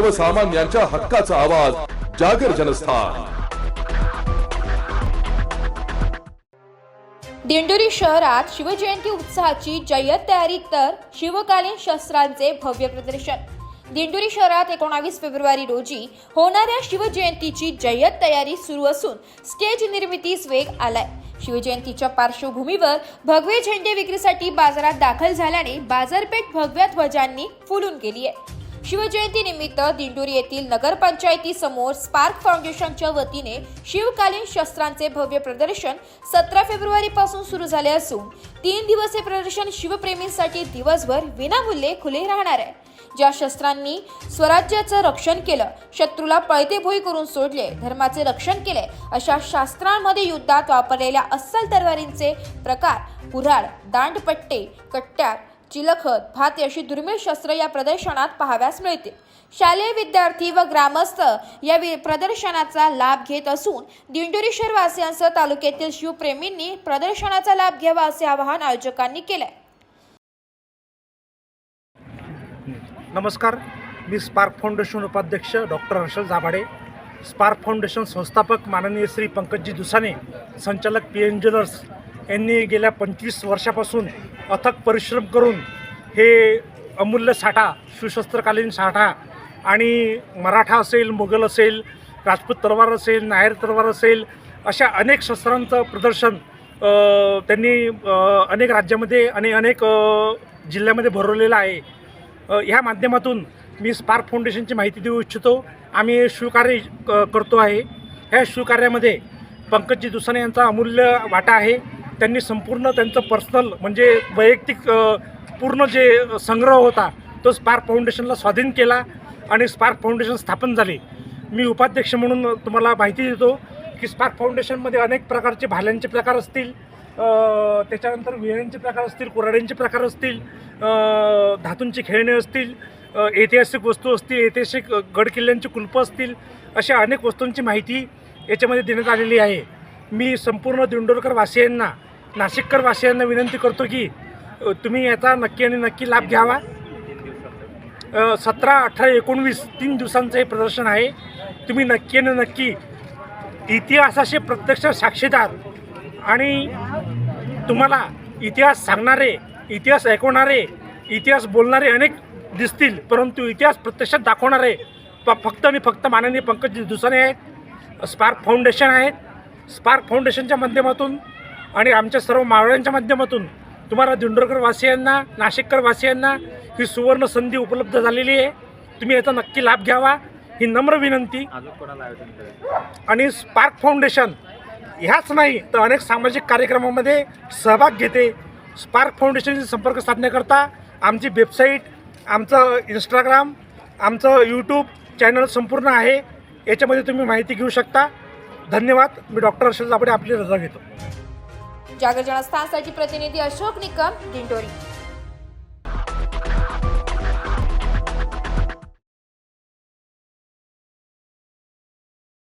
सर्वसामान्यांच्या हक्काचा आवाज जागर जनस्थान. दिंडोरी शहरात शिवजयंती उत्साहाची जय्यत तयारी तर शिवकालीन शस्त्रांचे भव्य प्रदर्शन. दिंडोरी शहरात एकोणावीस फेब्रुवारी रोजी होणाऱ्या शिवजयंतीची जय्यत तयारी सुरू असून स्टेज निर्मितीस वेग आलाय. शिवजयंतीच्या पार्श्वभूमीवर भगवे झेंडे विक्रीसाठी बाजारात दाखल झाल्याने बाजारपेठ भगव्या ध्वजांनी फुलून गेली आहे शिवजयंती निमित्त दिंडोरी येथील नगरपंचायती समोर स्पार्क फाउंडेशनच्या वतीने शिवकालीन शस्त्रांचे भव्य प्रदर्शन सतरा फेब्रुवारी पासून सुरू झाले असून तीन दिवस हे प्रदर्शन शिवप्रेमींसाठी दिवसभर विनामूल्य खुले राहणार आहे. ज्या शस्त्रांनी स्वराज्याचं रक्षण केलं शत्रूला पळते भोई करून सोडले धर्माचे रक्षण केले अशा शास्त्रांमध्ये युद्धात वापरलेल्या अस्सल तरवारींचे प्रकार कुऱ्हाड दांडपट्टे कट्ट्यार चिलखत भात अशी दुर्मिळ शस्त्र या प्रदर्शनात पाहाव्यास मिळते शालेय विद्यार्थी व ग्रामस्थ या वि- प्रदर्शनाचा लाभ घेत असून दिंडोरी शहरवासियांसह तालुक्यातील शिवप्रेमींनी प्रदर्शनाचा लाभ घ्यावा असे आवाहन आयोजकांनी केले नमस्कार. मी स्पार्क फाउंडेशन उपाध्यक्ष doctor Harshal Jabhade. Spark Foundation संस्थापक माननीय श्री पंकजी दुसाने संचालक पी एन ज्वेलर्स यांनी गेल्या पंचवीस वर्षापासून अथक परिश्रम करून हे अमूल्य साठा सुशस्त्रकालीन साठा आणि मराठा असेल मुघल असेल राजपूत तलवार असेल नायर तलवार असेल अशा अनेक शस्त्रांचं प्रदर्शन त्यांनी अनेक राज्यामध्ये आणि अनेक जिल्ह्यामध्ये भरवलेलं आहे. ह्या माध्यमातून मी स्पार्क फाउंडेशनची माहिती देऊ इच्छितो. आम्ही शिवकार्य क- करतो आहे. ह्या शिवकार्यामध्ये पंकजी दुसाने यांचा अमूल्य वाटा आहे. त्यांनी संपूर्ण त्यांचं पर्सनल म्हणजे वैयक्तिक पूर्ण जे संग्रह होता तो स्पार्क फाउंडेशनला स्वाधीन केला आणि स्पार्क फाउंडेशन स्थापन झाले. मी उपाध्यक्ष म्हणून तुम्हाला माहिती देतो की स्पार्क फाउंडेशनमध्ये अनेक प्रकारचे भाल्यांचे प्रकार असतील त्याच्यानंतर विह्यांचे प्रकार असतील कुऱ्हाड्यांचे प्रकार असतील धातूंची खेळणे असतील ऐतिहासिक वस्तू असतील ऐतिहासिक गडकिल्ल्यांची कुलपं असतील अशा अनेक वस्तूंची माहिती याच्यामध्ये देण्यात आलेली आहे. मी संपूर्ण दिंडोरकर वासियांना नाशिककर वासियांना विनंती करतो की तुम्ही याचा नक्की आणि नक्की लाभ घ्यावा. सतरा अठरा एकोणवीस तीन दिवसांचं हे प्रदर्शन आहे. तुम्ही नक्की आणि नक्की इतिहासाचे प्रत्यक्ष साक्षीदार आणि तुम्हाला इतिहास सांगणारे इतिहास ऐकवणारे इतिहास बोलणारे अनेक दिसतील परंतु इतिहास प्रत्यक्षात दाखवणारे प- फक्त आणि फक्त माननीय पंकज दुसाने आहेत. स्पार्क फाउंडेशन आहेत स्पार्क फाउंडेशनच्या माध्यमातून आणि आमच्या सर्व मावळ्यांच्या माध्यमातून तुम्हाला दिंडोरकर वासियांना नाशिककर वासियांना ही सुवर्ण संधी उपलब्ध झालेली आहे. तुम्ही याचा नक्की लाभ घ्यावा ही नम्र विनंती. आणि स्पार्क फाउंडेशन ह्याच नाही तर अनेक सामाजिक कार्यक्रमामध्ये सहभाग घेते. स्पार्क फाउंडेशनशी संपर्क साधण्याकरता आमची वेबसाईट आमचं इंस्टाग्राम आमचं यूट्यूब चॅनल संपूर्ण आहे. याच्यामध्ये तुम्ही माहिती घेऊ शकता. धन्यवाद. मी डॉक्टर हर्षल जाबडे आपली रजा घेतो. જાગર જણા સ્થાન સચિવ પ્રતિનિધિ અશોક નિકમ ડિંડોરી.